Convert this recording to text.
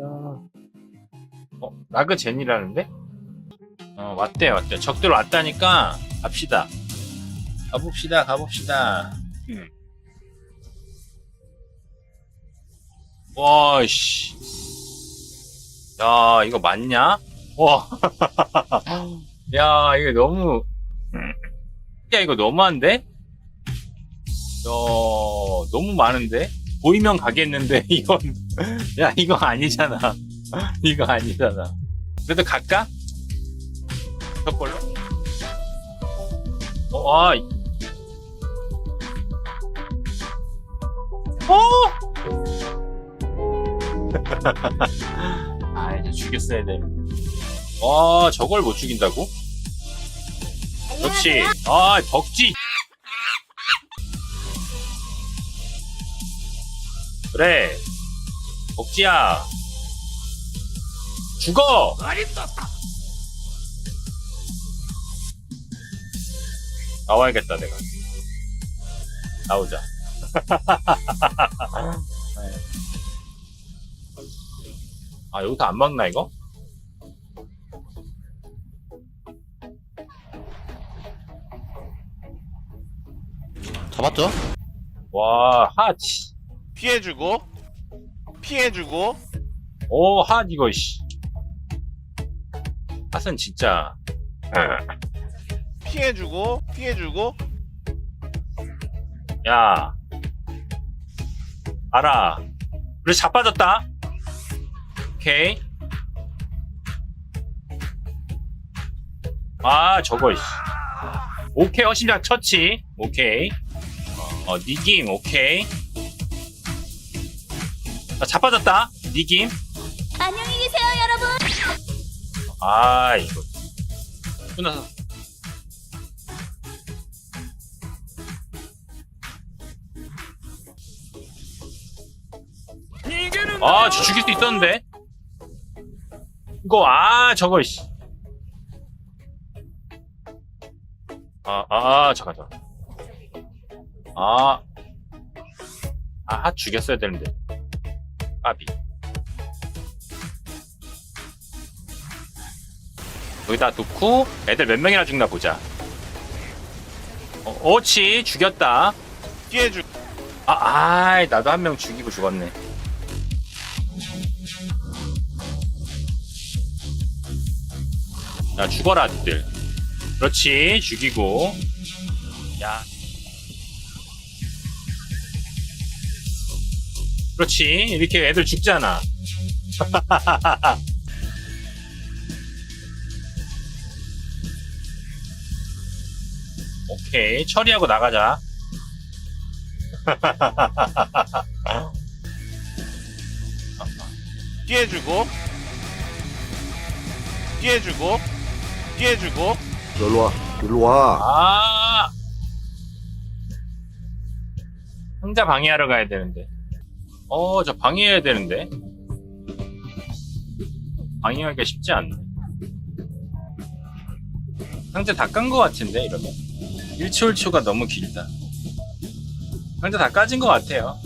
갑시다. 어, 라그 젠이라는데? 어, 왔대, 왔대. 적들 왔다니까, 갑시다. 가봅시다, 가봅시다. 음. 와, 씨. 야, 이거 맞냐? 와. 야, 이거 너무, 야, 이거 너무한데? 야, 너무 많은데? 보이면 가겠는데, 이건. 야, 이거 아니잖아. 이거 아니잖아. 그래도 갈까? 저 걸로? 어, 아. 이- 어! 아, 이제 죽였어야 돼. 와, 저걸 못 죽인다고? 그렇지. 아, 덕지. 그래. 덕지야. 죽어! 나와야겠다, 내가. 나오자. 아, 여기서 안 막나, 이거? 잡았죠? 와, 핫. 피해주고 피해주고 오, 핫, 이거, 씨. 핫은 진짜. 피해주고 피해주고 야. 알아. 그래, 자빠졌다. 오케이. 아, 저거, 씨. 오케이, 어신장 처치. 오케이. 어, 니김, 오케이. 자, 자빠졌다. 니김. 안녕히 계세요, 여러분. 아, 이거. 끝나서. 아, 저 죽일 수 있었는데. 이거, 아, 저거, 씨. 아, 아, 잠깐, 잠깐. 아. 아, 죽였어야 되는데. 까비. 여기다 놓고 애들 몇 명이나 죽나 보자. 어, 어치 죽였다. 피해주 아, 아이, 나도 한 명 죽이고 죽었네. 야, 죽어라, 니들. 그렇지, 죽이고. 야. 그렇지, 이렇게 애들 죽잖아. 오케이, 처리하고 나가자. 피해주고 피해주고 피해주고 일로 와. 일로 와. 아! 상자 방해하러 가야 되는데. 어, 저 방해해야 되는데. 방해하기가 쉽지 않네. 상자 다 깐 것 같은데, 이러면. 1초 1초가 너무 길다. 상자 다 까진 것 같아요.